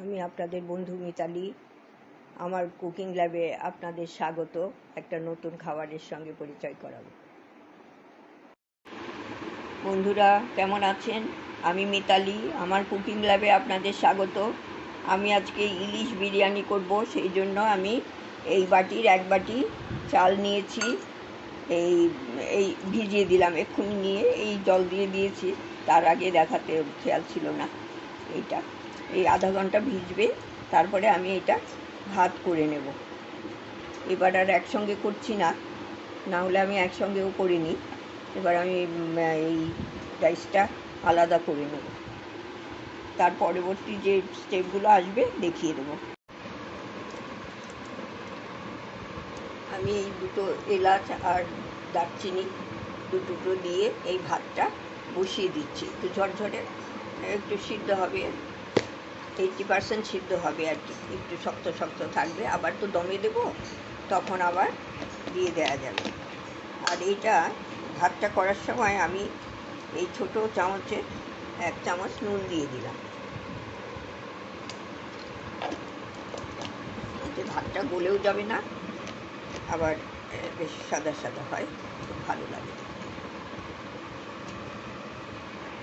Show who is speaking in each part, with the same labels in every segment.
Speaker 1: আমি আপনাদের বন্ধু মিতালি। আমার কুকিং ল্যাবে আপনাদের স্বাগত। একটা নতুন খাবারের সঙ্গে পরিচয় করাবো। বন্ধুরা, কেমন আছেন? আমি মিতালি, আমার কুকিং ল্যাবে আপনাদের স্বাগত। আমি আজকে ইলিশ বিরিয়ানি করব, সেই জন্য আমি এই বাটির এক বাটি চাল নিয়েছি। এই এই ভিজিয়ে দিলাম এক্ষুনি নিয়ে, এই জল দিয়ে দিয়েছি। তার আগে দেখাতে খেয়াল ছিল না। এইটা। এই আধা ঘণ্টা ভিজবে, তারপরে আমি এটা ভাত করে নেব। এবার আর একসঙ্গে করছি না না হলে আমি একসঙ্গেও করে নিই এবার আমি এই রাইসটা আলাদা করে নেব। তার পরবর্তী যে স্টেপগুলো আসবে, দেখিয়ে দেবো। আমি এই দুটো এলাচ আর দারচিনি দু টুকরো দিয়ে এই ভাতটা বসিয়ে দিচ্ছি। একটু ঝরঝরে, একটু সিদ্ধ হবে। এইটটি পার্সেন্ট সিদ্ধ হবে আর কি। একটু শক্ত শক্ত থাকবে। আবার তো দমে দেবো, তখন আবার দিয়ে দেওয়া যাবে। আর এইটা ভাতটা করার সময় আমি এই ছোট চামচে এক চামচ নুন দিয়ে দিলাম। এতে ভাতটা গলেও যাবে না, আবার বেশ সাদা সাদা হয় খুব ভালো লাগে।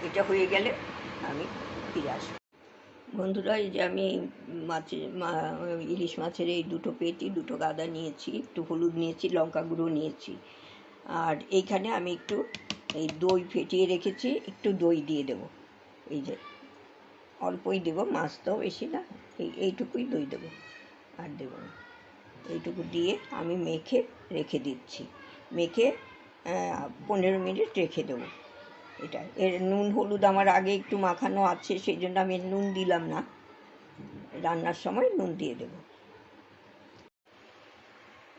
Speaker 1: এটা হয়ে গেলে আমি ফিরে আসব। বন্ধুরা, এই যে আমি মাছের ইলিশ মাছের এই দুটো পেটি, দুটো গাদা নিয়েছি, একটু হলুদ নিয়েছি, লঙ্কা গুঁড়ো নিয়েছি। আর এইখানে আমি একটু এই দই ফেটিয়ে রেখেছি, একটু দই দিয়ে দেব। এই যে অল্পই দেব, মাছ তো বেশি না, এই এইটুকুই দই দেবো, আর দেবো না। এইটুকু দিয়ে আমি মেখে রেখে দিচ্ছি। মেখে পনেরো মিনিট রেখে দেবো। এটা এর নুন হলুদ আমার আগে একটু মাখানো আছে, সেই জন্য আমি নুন দিলাম না। রান্নার সময় নুন দিয়ে দেব।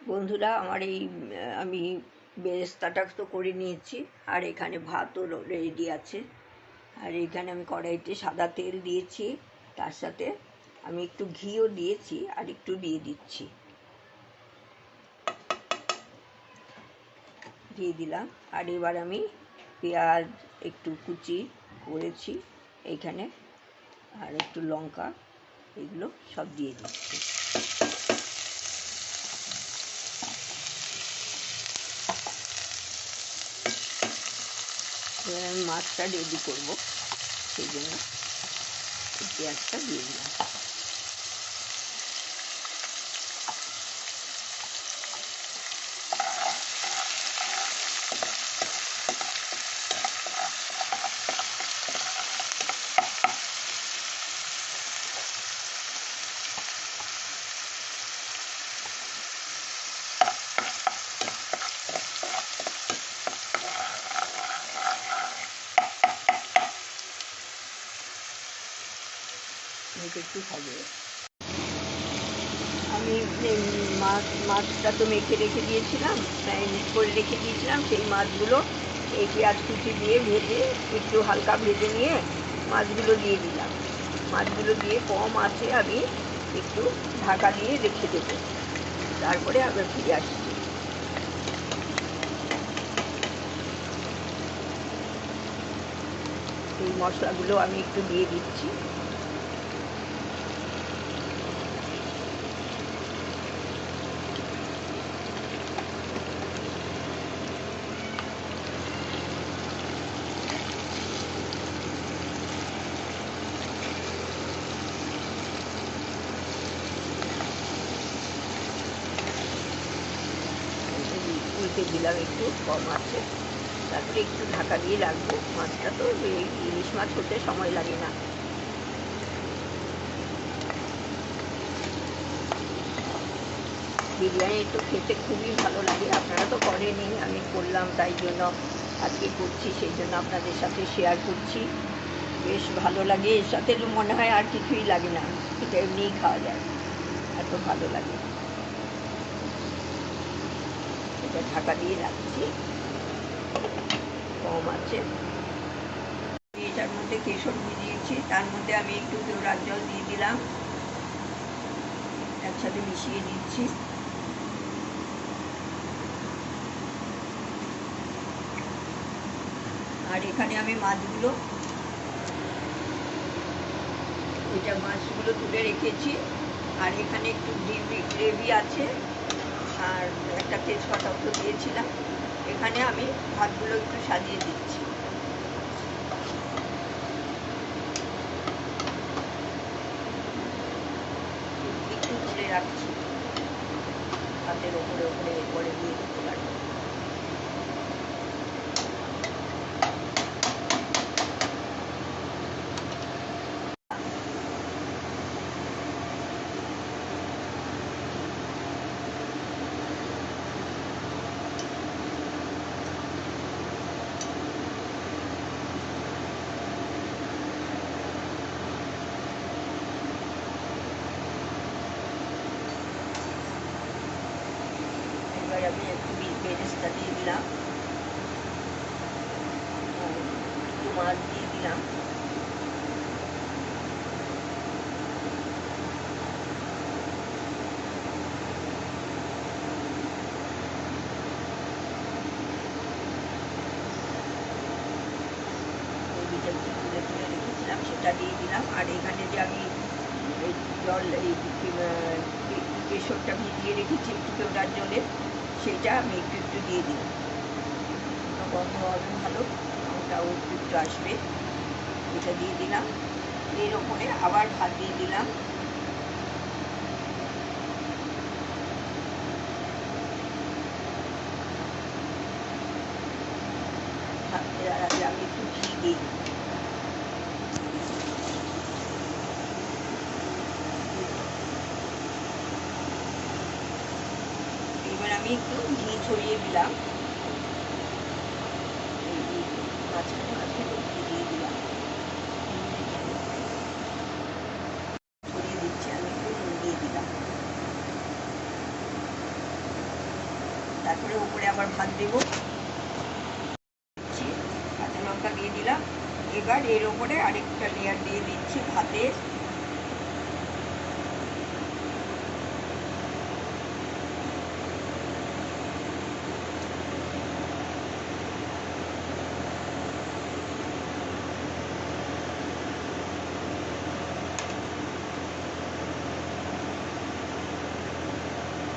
Speaker 1: বন্ধুরা, আমার এই আমি বেরেস্তাটা তো করে নিয়েছি, আর এখানে ভাতও রেডি আছে। আর এখানে আমি কড়াইতে সাদা তেল দিয়েছি, তার সাথে আমি একটু ঘিও দিয়েছি আর একটু দিয়ে দিচ্ছি। দিয়ে দিলাম। আর এবার আমি পেঁয়াজ একটু কুচি করেছি এইখানে আর একটু লঙ্কা, এগুলো সব দিয়ে দিচ্ছি। এবার আমি মাছটা রেডি করব, সেই জন্য পেঁয়াজটা দিয়ে দিলাম। একটু হবে আমি মাছ, মাছটা তো মেখে রেখে দিয়েছিলাম ম্যারিনেট করে রেখে দিয়েছিলাম, সেই মাছগুলো এই পেঁয়াজ কুচি দিয়ে ভেজে একটু হালকা ভেজে নিয়ে মাছগুলো দিয়ে দিলাম। মাছগুলো দিয়ে কম আছে আমি একটু ঢাকা দিয়ে রেখে দেবো। তারপরে আবার ফিরে আসছি। এই মশলাগুলো আমি একটু দিয়ে দিচ্ছি। দিলাম একটু, কম আছে। তারপরে একটু ঢাকা দিয়ে রাখব। মাছটা তো ইলিশ মাছ হতে সময় লাগে না। বিরিয়ানি তো খেতে খুবই ভালো লাগে। আপনারা তো করেনি আমি করলাম তাই জন্য আজকে করছি, সেই জন্য আপনাদের সাথে শেয়ার করছি। বেশ ভালো লাগে। এর সাথে মনে হয় আর কিছুই লাগে না। এটা এমনিই খাওয়া যায়। এত ভালো লাগে। এটা ঢাকা দিয়ে রাখছি। কম আছে। এটার মধ্যে কেশর ভিজিয়েছি। তার মধ্যে আমি একটু কেওড়ার জল দিয়ে দিলাম। একসাথে মিশিয়ে দিচ্ছি। আর এখানে আমি মাছগুলো, ওইটা মাছগুলো তুলে রেখেছি। আর এখানে একটু গ্রেভি গ্রেভি আছে। আর একটা তেজপাতাও তো দিয়েছিলাম। এখানে আমি ভাতগুলো একটু সাজিয়ে দিচ্ছি একটু তুলে রাখছি ভাতের ওপরে ওপরে এরপরে দিয়ে দিতে পারব এবার আমি একটু বি- বেরেস্তা দিয়ে দিলাম আর একটু মাছ দিয়ে দিলাম। রেখেছিলাম, সেটা দিয়ে দিলাম। আর এখানে যে আমি এই জল, এই কেশরটা ভিজিয়ে রেখেছি একটু কেওড়ার জলে সেটা আমি একটু একটু দিয়ে দিলাম। গন্ধ হবে ভালো। একটু একটু আসবে। এটা দিয়ে দিলাম। এর ওপরে আবার ভাত দিয়ে দিলাম। ভাত আগে আমি একটু ঘি দিই। এবার আমি একটু ঘি ছড়িয়ে দিলাম এই যে মাঝখানে মাঝখানে ঘি দিয়ে দিলাম ছড়িয়ে দিচ্ছি আমি একটু নুন দিয়ে দিলাম তারপরে উপরে আবার ভাত দেবো। কাঁচা লঙ্কা দিয়ে দিলাম। এবার এর ওপরে আরেকটা লেয়ার দিয়ে দিচ্ছি ভাতের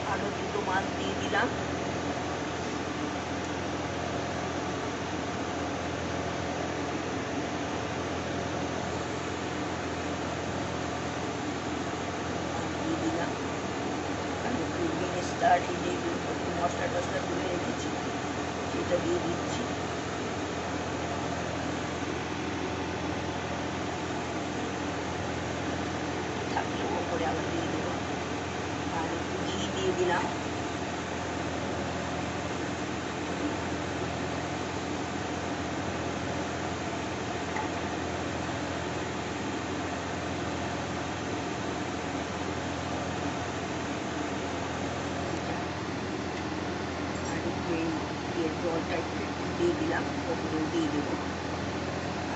Speaker 1: আরও দুটো মাছ দিয়ে দিলাম। আর এই যে মশলা টসলা তুলে রেখেছি। সেটা দিয়ে দিচ্ছি থাকলেও ওপরে আবার দিয়ে দেবো আর একটু ঘি দিয়ে দিলাম আর একটু এই ইয়ের জলটা একটু দিয়ে দিলাম ওপরেও দিয়ে দেবো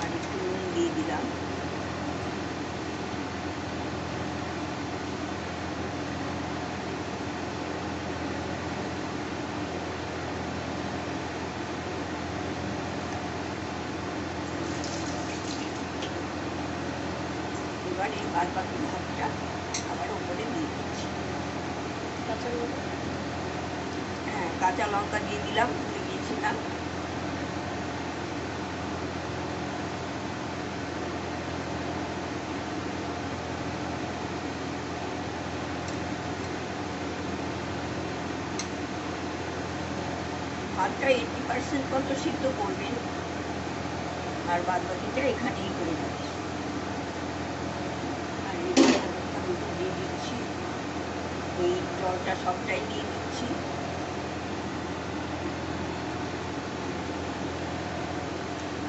Speaker 1: আর একটু নুন দিয়ে দিলাম। এবার এই বাদ বাকি ভাতটা আবার ওপরে দিয়ে দিচ্ছি হ্যাঁ কাঁচা লঙ্কা দিয়ে দিলাম। ভাতটা এইটি পার্সেন্ট মতো সিদ্ধ করবেন। আর বাদ বাকিটা এখানেই করে যাচ্ছে আর দিয়ে দিচ্ছি। ওই জলটা সবটাই দিয়ে দিচ্ছি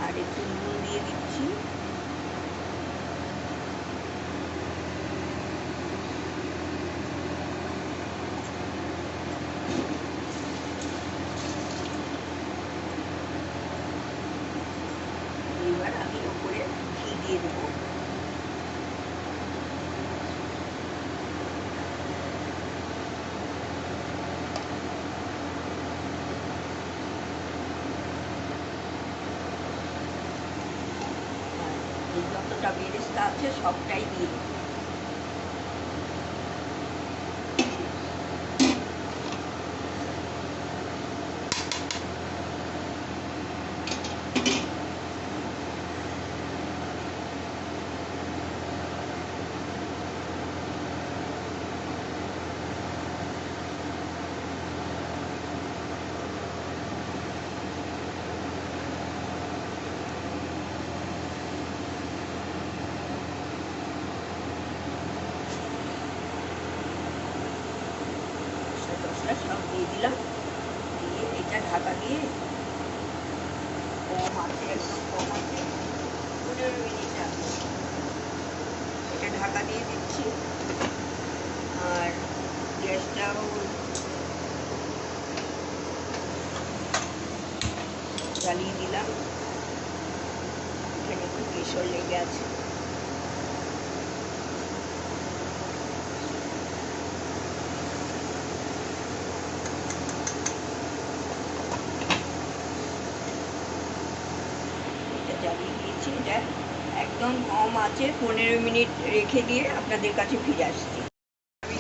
Speaker 1: আর একটু নুন দিয়ে দিচ্ছি এবার আমি ওপরে ঘি দিয়ে দেবো আর এই যত যতটা বেরেস্তা আছে সবটাই দিয়ে দেবো দশটা দশটা সব দিয়ে দিলাম দিয়ে এটা ঢাকা দিয়ে কম আছে একদম কম আছে পনেরো মিনিট রাখব এটা ঢাকা দিয়ে দিচ্ছি। আর গ্যাসটাও জ্বালিয়ে দিলাম এখানে একটু কেশর লেগে আছে এটা জ্বালিয়ে দিয়েছি এটা একদম কম আছে, পনেরো মিনিট রেখে দিয়ে আপনাদের কাছে ফিরে আসছি। আমি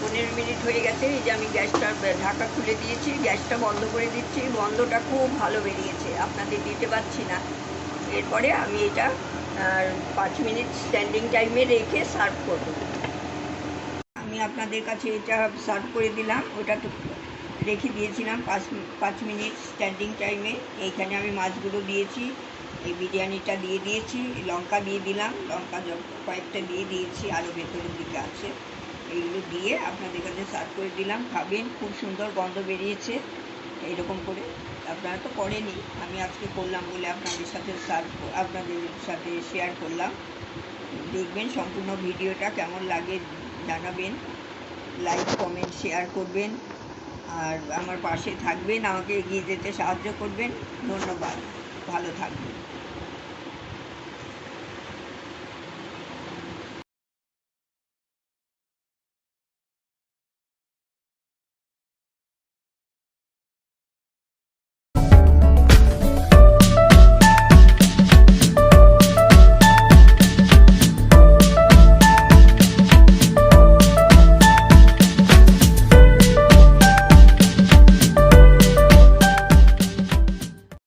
Speaker 1: পনেরো মিনিট হয়ে গেছে, এই যে আমি গ্যাসটা ঢাকা খুলে দিয়েছি, গ্যাসটা বন্ধ করে দিচ্ছি। বন্ধটা খুব ভালো বেরিয়েছে, আপনাদের দিতে পারছি না। এরপরে আমি এটা পাঁচ মিনিট স্ট্যান্ডিং টাইমে রেখে সার্ভ করব। আমি আপনাদের কাছে এটা সার্ভ করে দিলাম, ওটা রেখে দিয়েছিলাম পাঁচ পাঁচ মিনিট স্ট্যান্ডিং টাইমে এইখানে আমি মাছগুলো দিয়েছি এই বিরিয়ানিটা দিয়ে দিয়েছি, লঙ্কা দিয়ে দিলাম, লঙ্কা কয়েকটা দিয়ে দিয়েছি আরও ভেতরের দিকে আছে। এইগুলো দিয়ে আপনাদের কাছে সার্ভ করে দিলাম, খাবেন, খুব সুন্দর গন্ধ বেরিয়েছে এইরকম করে। আপনারা তো করেনি আমি আজকে করলাম বলে আপনাদের সাথে সার্ভ আপনাদের সাথে শেয়ার করলাম। দেখবেন সম্পূর্ণ ভিডিওটা কেমন লাগে, জানাবেন। লাইক কমেন্ট শেয়ার করবেন। আর আমার পাশে থাকবেন, আমাকে এগিয়ে যেতে সাহায্য করবেন। ধন্যবাদ। ভালো থাকবেন।